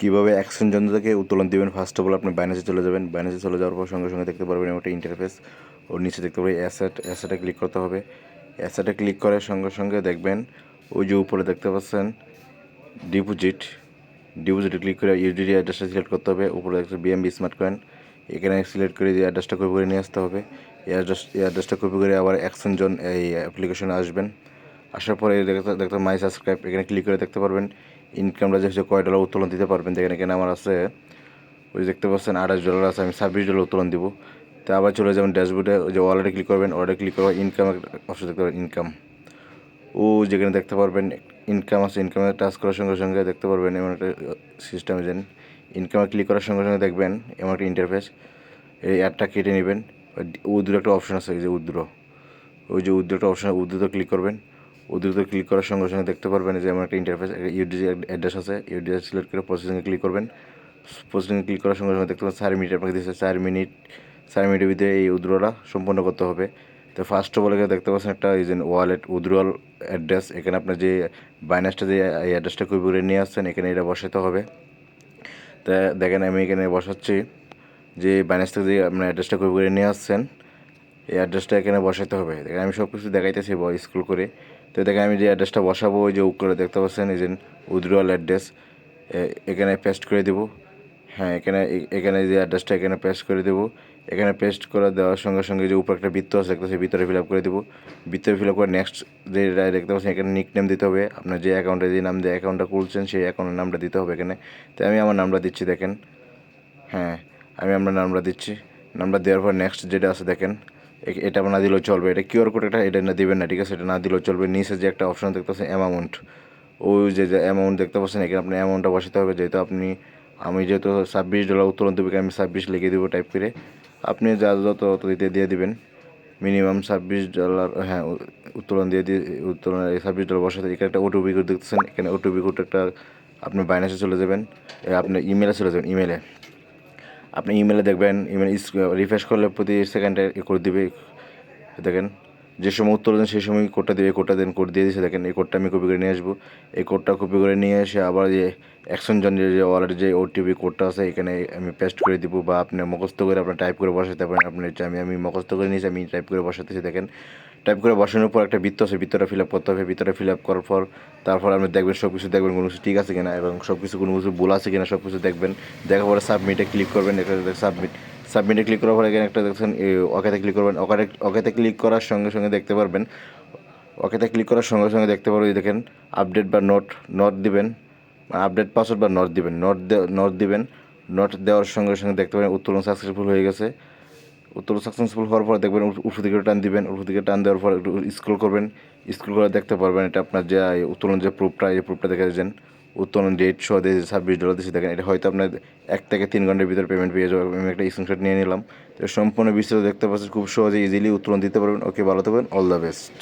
কীভাবে অ্যাকশন যন্ত্র থেকে উত্তোলন দিবেন? ফার্স্ট অফ অল আপনি বাইনাসে চলে যাবেন। বাইনাসে চলে যাওয়ার পর সঙ্গে সঙ্গে দেখতে পারবেন একটা ইন্টারফেস ওর নিচে দেখতে পাবেন অ্যাসেট অ্যাসেটে ক্লিক করতে হবে। অ্যাসেটে ক্লিক করার সঙ্গে সঙ্গে দেখবেন, ওই যে উপরে দেখতে পাচ্ছেন ডিপোজিট ডিপোজিটে ক্লিক করে ইউডিডি অ্যাড্রেসটা সিলেক্ট করতে হবে। উপরে দেখতে বিএমবি স্মার্ট কয়েন এখানে সিলেক্ট করে দিয়ে অ্যাড্রেসটা কপি করে নিয়ে আসতে হবে। এই অ্যাড্রেস এই অ্যাড্রেসটা কপি করে আবার অ্যাকশন জন এই অ্যাপ্লিকেশনে আসবেন। আসার পরে দেখতে দেখতে মাই সাবস্ক্রাইব এখানে ক্লিক করে দেখতে পারবেন। ইনকামটা যে হচ্ছে কয় ডলার উত্তোলন দিতে পারবেন দেখেন এখানে আমার আছে, ওই দেখতে পাচ্ছেন, আঠাশ ডলার আছে, আমি ছাব্বিশ ডলার উত্তোলন দিব। তো আবার চলে যাবেন ড্যাশবোর্ডে ওই যে ওয়ালেটে ক্লিক করবেন ওয়ালেটে ক্লিক করবেন ইনকাম অপশন দেখতে পারবেন ইনকাম ও, যেখানে দেখতে পারবেন ইনকাম আছে ইনকামে টাচ করার সঙ্গে সঙ্গে দেখতে পারবেন, এমন একটা সিস্টেমে যেন। ইনকামে ক্লিক করার সঙ্গে সঙ্গে দেখবেন, এমন একটা ইন্টারফেস এই অ্যাডটা কেটে নেবেন উদ্র একটা অপশন আছে, এই যে উদ্র। ওই যে উদ্র একটা অপশন উদ্রতে ক্লিক করবেন। উদ্রতে ক্লিক করার সঙ্গে সঙ্গে দেখতে পারবেন যে আমার একটা ইন্টারফেস ইউডিজি অ্যাড্রেস আছে। ইউডিজি সিলেক্ট করে প্রসেসিংয়ে ক্লিক করবেন। প্রসেসিংয়ে ক্লিক করার সঙ্গে সঙ্গে দেখতে পাবেন চার মিনিট আপনাকে দিচ্ছে চার মিনিট চার মিনিটের ভিতরে এই উদ্রটা সম্পন্ন করতে হবে। তো ফার্স্ট অফ অল এখানে দেখতে পাচ্ছেন একটা এই যে ওয়ালেট উদ্রল অ্যাড্রেস এখানে আপনার যে বাইনাসটা যে এই অ্যাড্রেসটা কপি করে নিয়ে আসছেন, এখানে এটা বসাতে হবে। তা দেখেন আমি এখানে বসাচ্ছি যে বাইনাস থেকে যে আপনার অ্যাড্রেসটা কপি করে নিয়ে আসছেন। এই অ্যাড্রেসটা এখানে বসাতে হবে। দেখেন, আমি সব কিছু দেখাইতেছি স্কুল করে। তো দেখেন, আমি যে অ্যাড্রেসটা বসাবো, ওই যে উপরে দেখতে পাচ্ছেন, এই যে উদ্রল অ্যাড্রেস এখানে পেস্ট করে দেবো। হ্যাঁ এখানে এখানে যে অ্যাড্রেসটা এখানে পেস্ট করে দেবো। এখানে পেস্ট করে দেওয়ার সঙ্গে সঙ্গে যে উপরে একটা বৃত্ত আছে সেই ভিতরে ফিল আপ করে দেবো। ভিতরে ফিল আপ করে নেক্সট যে দেখতে পাচ্ছেন, এখানে নিক নেম দিতে হবে। আপনার যে অ্যাকাউন্টে যে নাম দিয়ে অ্যাকাউন্টটা খুলছেন, সেই অ্যাকাউন্টের নামটা দিতে হবে এখানে। তাই আমি আমার নামটা দিচ্ছি, দেখেন। হ্যাঁ আমি আমার নামটা দিচ্ছি। নামটা দেওয়ার পর নেক্সট যেটা আছে, দেখেন। এটা না দিলেও চলবে। এটা কিউআর কোড এটা এটা না দেবেন না, ঠিক আছে? এটা না দিলেও চলবে। নিচে যে একটা অপশন দেখতে পাচ্ছেন অ্যামাউন্ট ওই যে অ্যামাউন্ট দেখতে পাচ্ছেন, এখানে আপনি অ্যামাউন্টটা বসাতে হবে। যেহেতু আপনি, আমি যেহেতু ছাব্বিশ ডলার উত্তোলন দেবে, আমি ছাব্বিশ লিখে দেবো টাইপ করে। আপনি যা, যত, তত দিতে দিয়ে দিবেন। মিনিমাম ছাব্বিশ ডলার হ্যাঁ উত্তোলন দিয়ে দিয়ে, উত্তোলন ছাব্বিশ ডলার বসাতে, এখানে একটা ওটিপি কোড দেখতেছেন। এখানে ওটিপি কোড একটা, আপনি বাইনাসে চলে যাবেন। আপনার ইমেলে চলে যাবেন ইমেলে আপনি ইমেলে দেখবেন ইমেল রিফ্রেশ করলে প্রতি সেকেন্ডে করে দিবে। দেখেন, যে সময় উত্তর দেন, সেই সময় কোডটা দেবে কোডটা দেন কোড দিয়ে দিয়েছে দেখেন, এই কোডটা আমি কপি করে নিয়ে আসব। এই কোডটা কপি করে নিয়ে এসে আবার যে অ্যাকশন জনের যে ওয়ালেট যে ওটিপি কোডটা আছে, এখানে আমি পেস্ট করে দিব বা আপনি মুখস্থ করে আপনার টাইপ করে বসাতে পারেন। আপনি আমি আমি মুখস্থ করে নিয়েছি, আমি টাইপ করে বসাতেছি দেখেন টাইপ করে বসানোর পর একটা বৃত্ত আছে, বৃত্তটা ফিল আপ করতে হবে, বৃত্তটা ফিল আপ করার পর তারপর আপনি দেখবেন সব কিছু দেখবেন কোনো কিছু ঠিক আছে কিনা এবং সব কিছু কোনো কিছু ভুল আছে কিনা সব কিছু দেখবেন। দেখার পরে সাবমিটে ক্লিক করবেন, একটা সাবমিট সাবমিটে ক্লিক করার পরে এখানে একটা দেখছেন ওকেতে ক্লিক করবেন। ওকে ওকেতে ক্লিক করার সঙ্গে সঙ্গে দেখতে পারবেন ওকেতে ক্লিক করার সঙ্গে সঙ্গে দেখতে পারবেন দেখেন আপডেট বা নোট নোট দিবেন আপডেট পাসওয়ার্ড বা নোট দিবেন নোট নোট দিবেন নোট দেওয়ার সঙ্গে সঙ্গে দেখতে পাবেন উত্তোলন সাকসেসফুল হয়ে গেছে। উত্তোলন সাকসেসফুল হওয়ার পর দেখবেন উপর দিকে টান দিবেন, উপর দিকে টান দেওয়ার পর একটু স্ক্রল করবেন। স্ক্রল করে দেখতে পারবেন এটা আপনার যে উত্তোলন যে প্রুফটা এই প্রুফটা দেখে দিয়েছেন উত্তোলন ডেট শো দিয়ে ছাব্বিশ ডলার দিয়েছি, দেখেন এটা হয়তো আপনার এক থেকে তিন ঘণ্টার ভিতরে পেমেন্ট পেয়ে যাবে। আমি একটা স্ক্রিনশট নিয়ে নিলাম। তো সম্পূর্ণ বিস্তারিত দেখতে পাচ্ছেন, খুব সহজে ইজিলি উত্তোলন দিতে পারবেন। ওকে ভালো থাকবেন। All the best